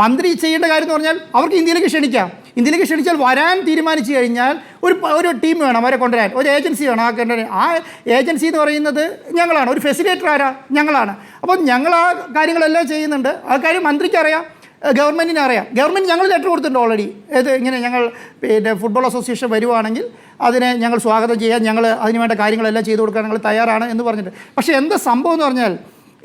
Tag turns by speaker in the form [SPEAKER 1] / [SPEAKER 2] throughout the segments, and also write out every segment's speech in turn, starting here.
[SPEAKER 1] മന്ത്രി ചെയ്യേണ്ട കാര്യം എന്ന് പറഞ്ഞാൽ അവർക്ക് ഇന്ത്യയിലേക്ക് ക്ഷണിക്കാം. ഇന്ത്യയിലേക്ക് ക്ഷണിച്ചാൽ വരാൻ തീരുമാനിച്ചു കഴിഞ്ഞാൽ ഒരു ഒരു ടീം വേണം അവരെ കൊണ്ടുവരാൻ. ഒരു ഏജൻസി വേണം ആ കൊണ്ടുവരാൻ ആ ഏജൻസി എന്ന് പറയുന്നത് ഞങ്ങളാണ്. ഒരു ഫെസിലേറ്റർ ആരാ? ഞങ്ങളാണ്. അപ്പോൾ ഞങ്ങൾ ആ കാര്യങ്ങളെല്ലാം ചെയ്യുന്നുണ്ട്. ആ കാര്യം മന്ത്രിക്ക് അറിയാം ഗവൺമെന്റിന് അറിയാം. ഗവൺമെന്റ് ഞങ്ങൾ ലെറ്റർ കൊടുത്തിട്ടുണ്ട് ഓൾറെഡി ഇത് ഇങ്ങനെ ഞങ്ങൾ പിന്നെ ഫുട്ബോൾ അസോസിയേഷൻ വരുവാണെങ്കിൽ അതിനെ ഞങ്ങൾ സ്വാഗതം ചെയ്യാൻ ഞങ്ങൾ അതിനുവേണ്ട കാര്യങ്ങളെല്ലാം ചെയ്തു കൊടുക്കാൻ ഞങ്ങൾ തയ്യാറാണ് എന്ന് പറഞ്ഞിട്ട്. പക്ഷേ എന്താ സംഭവം എന്ന് പറഞ്ഞാൽ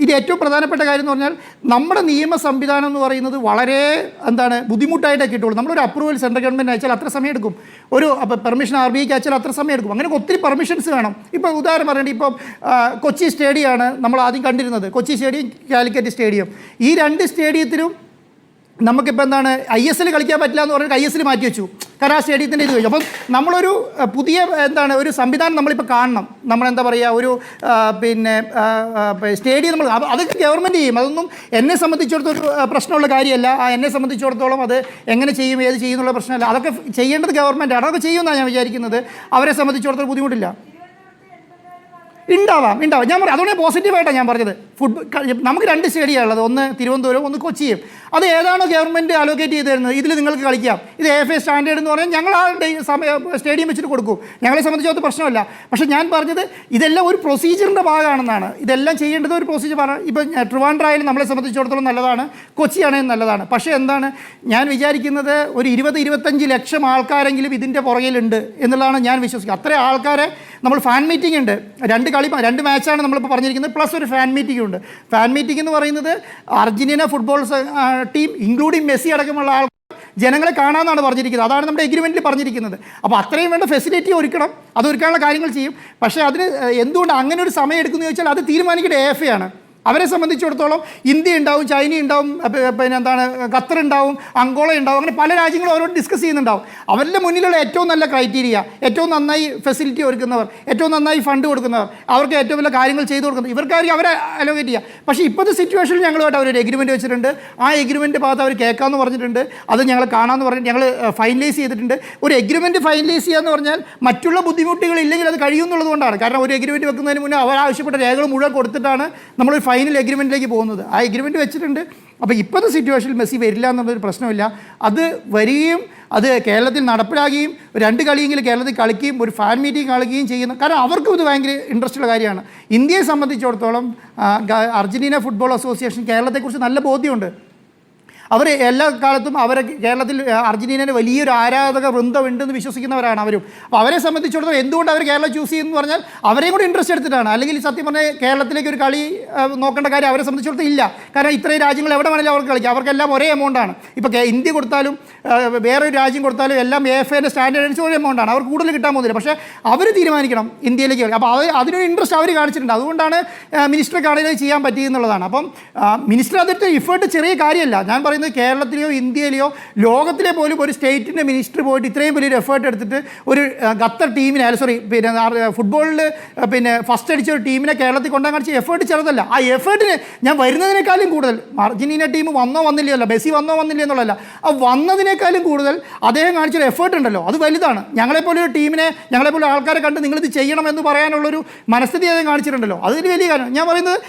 [SPEAKER 1] ഇത് ഏറ്റവും പ്രധാനപ്പെട്ട കാര്യം എന്ന് പറഞ്ഞാൽ നമ്മുടെ നിയമ സംവിധാനം എന്ന് പറയുന്നത് വളരെ എന്താണ് ബുദ്ധിമുട്ടായിട്ടേ കിട്ടുള്ളൂ. നമ്മളൊരു അപ്രൂവൽ സെൻട്രൽ ഗവൺമെന്റ് അയച്ചാൽ അത്ര സമയം എടുക്കും. ഒരു പെർമിഷൻ ആർ ബി ഐക്ക് അയച്ചാൽ അത്ര സമയം എടുക്കും. അങ്ങനെ ഒത്തിരി പെർമിഷൻസ് വേണം. ഇപ്പോൾ ഉദാഹരണം പറയേണ്ടത് ഇപ്പം കൊച്ചി സ്റ്റേഡിയമാണ് നമ്മൾ ആദ്യം കണ്ടിരുന്നത്. Kochi stadium Calicut stadium. ഈ രണ്ട് സ്റ്റേഡിയത്തിലും നമുക്കിപ്പോൾ എന്താണ് ഐ എസ് എൽ കളിക്കാൻ പറ്റില്ല എന്ന് പറഞ്ഞിട്ട് ഐ എസ് എൽ മാറ്റി വെച്ചു കാരണം ആ സ്റ്റേഡിയത്തിന്റെ ഇത് കഴിഞ്ഞു. അപ്പം നമ്മളൊരു പുതിയ എന്താണ് ഒരു സംവിധാനം നമ്മളിപ്പോൾ കാണണം. നമ്മളെന്താ പറയുക ഒരു പിന്നെ സ്റ്റേഡിയം നമ്മൾ അത് അതൊക്കെ ഗവൺമെന്റ് ചെയ്യും. അതൊന്നും എന്നെ സംബന്ധിച്ചിടത്തോളം പ്രശ്നമുള്ള കാര്യമല്ല. ആ എന്നെ സംബന്ധിച്ചിടത്തോളം അത് എങ്ങനെ ചെയ്യും ഏത് ചെയ്യുന്നുള്ള പ്രശ്നമല്ല. അതൊക്കെ ചെയ്യേണ്ടത് ഗവൺമെന്റാണ്. അതൊക്കെ ചെയ്യുമെന്നാണ് ഞാൻ വിചാരിക്കുന്നത്. അവരെ സംബന്ധിച്ചിടത്തോളം ബുദ്ധിമുട്ടില്ല. ഉണ്ടാവാം ഉണ്ടാവാം ഞാൻ പറയാം അതുകൊണ്ട് പോസിറ്റീവായിട്ടാണ് ഞാൻ പറഞ്ഞത്. ഫുട്ബോൾ നമുക്ക് രണ്ട് സ്റ്റേഡിയം ഉള്ളത്. ഒന്ന് തിരുവനന്തപുരം ഒന്ന് കൊച്ചിയും അത് ഏതാണോ ഗവൺമെന്റ് അലോക്കേറ്റ് ചെയ്ത് തരുന്നത്. ഇതിൽ നിങ്ങൾക്ക് കളിക്കാം. ഇത് എഫ് എ സ്റ്റാൻഡേർഡ് എന്ന് പറഞ്ഞാൽ ഞങ്ങൾ ആ സ്റ്റേഡിയം വെച്ചിട്ട് കൊടുക്കും. ഞങ്ങളെ സംബന്ധിച്ചത് പ്രശ്നമല്ല. പക്ഷേ ഞാൻ പറഞ്ഞത് ഇതെല്ലാം ഒരു പ്രൊസീജിയറിന്റെ ഭാഗമാണെന്നാണ്. ഇതെല്ലാം ചെയ്യേണ്ടത് ഒരു പ്രൊസീജിയർ ഇപ്പം ട്രിവാൻഡ്രായാലും നമ്മളെ സംബന്ധിച്ചിടത്തോളം നല്ലതാണ്. കൊച്ചിയാണെങ്കിലും നല്ലതാണ്. പക്ഷേ എന്താണ്? ഞാൻ വിചാരിക്കുന്നത് ഒരു ഇരുപത് ഇരുപത്തഞ്ച് ലക്ഷം ആൾക്കാരെങ്കിലും ഇതിന്റെ പുറകിലുണ്ട് എന്നുള്ളതാണ് ഞാൻ വിശ്വസിക്കുന്നത്. അത്രയും ആൾക്കാരെ നമ്മൾ ഫാൻ മീറ്റിംഗ് ഉണ്ട്. രണ്ട് കളി രണ്ട് മാച്ചാണ് നമ്മളിപ്പോൾ പറഞ്ഞിരിക്കുന്നത്. പ്ലസ് ഒരു ഫാൻ മീറ്റിംഗ് ഉണ്ട്. ഫാൻ മീറ്റിംഗ് എന്ന് പറയുന്നത് Argentina football team including Messi അടക്കമുള്ള ആൾ ജനങ്ങളെ കാണാമെന്നാണ് പറഞ്ഞിരിക്കുന്നത്. അതാണ് നമ്മുടെ എഗ്രിമെന്റിൽ പറഞ്ഞിരിക്കുന്നത്. അപ്പോൾ അത്രയും വേണ്ട ഫെസിലിറ്റി ഒരുക്കണം. അത് ഒരുക്കാനുള്ള കാര്യങ്ങൾ ചെയ്യും. പക്ഷേ അതിന് എന്തുകൊണ്ട് അങ്ങനെ ഒരു സമയം എടുക്കുന്നു ചോദിച്ചാൽ അത് തീരുമാനിക്കേണ്ട എ എഫ് ആണ്. അവരെ സംബന്ധിച്ചിടത്തോളം ഇന്ത്യ ഉണ്ടാവും ചൈന ഉണ്ടാവും പിന്നെ എന്താണ് ഖത്തർ ഉണ്ടാവും അങ്കോള ഉണ്ടാവും അങ്ങനെ പല രാജ്യങ്ങളും അവരോട് ഡിസ്കസ് ചെയ്യുന്നുണ്ടാവും. അവരുടെ മുന്നിലുള്ള ഏറ്റവും നല്ല ക്രൈറ്റീരിയ ഏറ്റവും നന്നായി ഫെസിലിറ്റി ഒരുക്കുന്നവർ ഏറ്റവും നന്നായി ഫണ്ട് കൊടുക്കുന്നവർ അവർക്ക് ഏറ്റവും നല്ല കാര്യങ്ങൾ ചെയ്തു കൊടുക്കുന്നത് ഇവർക്കായിരിക്കും അവരെ അലോക്കേറ്റ് ചെയ്യുക പക്ഷേ ഇപ്പോഴത്തെ സിറ്റുവേഷനിൽ ഞങ്ങളുമായിട്ട് അവരൊരു എഗ്രിമെന്റ് വെച്ചിട്ടുണ്ട്. ആ എഗ്രിമെന്റ് ഭാഗത്ത് അവർ കേൾക്കാമെന്ന് പറഞ്ഞിട്ടുണ്ട്. അത് ഞങ്ങൾ കാണാമെന്ന് പറഞ്ഞിട്ട് ഞങ്ങൾ ഫൈനലൈസ് ചെയ്തിട്ടുണ്ട്. ഒരു എഗ്രിമെന്റ് ഫൈനലൈസ് ചെയ്യുക എന്ന് പറഞ്ഞാൽ മറ്റുള്ള ബുദ്ധിമുട്ടുകൾ ഇല്ലെങ്കിൽ അത് കഴിയുമെന്നുള്ളത് കൊണ്ടാണ്. കാരണം ഒരു എഗ്രിമെന്റ് വെക്കുന്നതിന് മുന്നേ അവർ ആവശ്യപ്പെട്ട രേഖകൾ മുഴുവൻ കൊടുത്തിട്ടാണ് നമ്മൾ ഫൈനൽ എഗ്രിമെന്റിലേക്ക് പോകുന്നത്. ആ എഗ്രിമെന്റ് വെച്ചിട്ടുണ്ട്. അപ്പോൾ ഇപ്പോഴത്തെ സിറ്റുവേഷനിൽ മെസ്സി വരില്ല എന്നുള്ളൊരു പ്രശ്നമില്ല. അത് വരികയും അത് കേരളത്തിൽ നടപ്പിലാകുകയും രണ്ട് കളിയെങ്കിലും കേരളത്തിൽ കളിക്കുകയും ഒരു ഫാൻ മീറ്റിംഗ് കളിക്കുകയും ചെയ്യുന്ന കാരണം അവർക്കും ഇത് ഭയങ്കര ഇൻട്രസ്റ്റ് ഉള്ള കാര്യമാണ്. ഇന്ത്യയെ സംബന്ധിച്ചിടത്തോളം അർജന്റീന ഫുട്ബോൾ അസോസിയേഷൻ കേരളത്തെക്കുറിച്ച് നല്ല ബോധ്യമുണ്ട്. അവർ എല്ലാ കാലത്തും അവരെ കേരളത്തിൽ അർജന്റീനയുടെ വലിയൊരു ആരാധക വൃന്ദമുണ്ടെന്ന് വിശ്വസിക്കുന്നവരാണ് അവരും. അപ്പോൾ അവരെ സംബന്ധിച്ചിടത്തോളം എന്തുകൊണ്ട് അവർ കേരളം ചൂസ് ചെയ്യുന്നു പറഞ്ഞാൽ അവരെയും കൂടി ഇൻട്രസ്റ്റ് എടുത്തിട്ടാണ്. അല്ലെങ്കിൽ സത്യം പറഞ്ഞാൽ കേരളത്തിലേക്ക് ഒരു കളി നോക്കേണ്ട കാര്യം അവരെ സംബന്ധിച്ചിടത്തോളം ഇല്ല. കാരണം ഇത്രയും രാജ്യങ്ങൾ എവിടെ വേണമെങ്കിലും അവർക്ക് കളിക്കാം. അവർക്കെല്ലാം ഒരേ എമൗണ്ടാണ് ഇപ്പോൾ ഇന്ത്യ കൊടുത്താലും ആ, വേറൊരു രാജ്യം കൊടുത്താലും എല്ലാം എഫ് എന്റെ സ്റ്റാൻഡേർഡ് അനുസരിച്ച് ഒരു എമൗണ്ടാണ് അവർക്ക് കൂടുതൽ കിട്ടാൻ പോകുന്നില്ല. പക്ഷേ അവർ തീരുമാനിക്കണം ഇന്ത്യയിലേക്ക് വരും അപ്പോൾ അത് അതിനൊരു ഇൻട്രസ്റ്റ് അവർ കാണിച്ചിട്ടുണ്ട്. അതുകൊണ്ടാണ് മിനിസ്റ്റർക്ക് ആണെങ്കിലും ചെയ്യാൻ പറ്റിയെന്നുള്ളതാണ് അപ്പം മിനിസ്റ്റർ അതിട്ട് ഇഫേർട്ട് ചെറിയ കാര്യമല്ല. ഞാൻ പറയുന്നത് കേരളത്തിലെയോ ഇന്ത്യയിലെയോ ലോകത്തിലെ പോലും ഒരു സ്റ്റേറ്റിന്റെ മിനിസ്റ്റർ പോയിട്ട് ഇത്രയും വലിയൊരു എഫേർട്ട് എടുത്തിട്ട് ഒരു ഖത്തർ ടീമിനെ അല്ല സോറി പിന്നെ ഫുട്ബോളിൽ പിന്നെ ഫസ്റ്റ് അടിച്ച ഒരു ടീമിനെ കേരളത്തിൽ കൊണ്ടാൻ കാണിച്ച എഫേർട്ട് ചെറുതല്ല. ആ എഫേർട്ടിന് ഞാൻ വരുന്നതിനേക്കാളും കൂടുതൽ. അർജന്റീന ടീം വന്നോ വന്നില്ലല്ലോ. മെസ്സി വന്നോ വന്നില്ല എന്നുള്ളതല്ല. ആ വന്നതിനേക്കാളും കൂടുതൽ അദ്ദേഹം കാണിച്ചൊരു എഫേർട്ട് ഉണ്ടല്ലോ. അത് വലുതാണ്. ഞങ്ങളെപ്പോലെ ഒരു ടീമിനെ ഞങ്ങളെപ്പോലെ ആൾക്കാരെ കണ്ട് നിങ്ങളിത് ചെയ്യണം എന്ന് പറയാനുള്ളൊരു മനസ്ഥിതി അദ്ദേഹം കാണിച്ചിട്ടുണ്ടല്ലോ. അതൊരു വലിയ കാര്യം. ഞാൻ പറയുന്നത്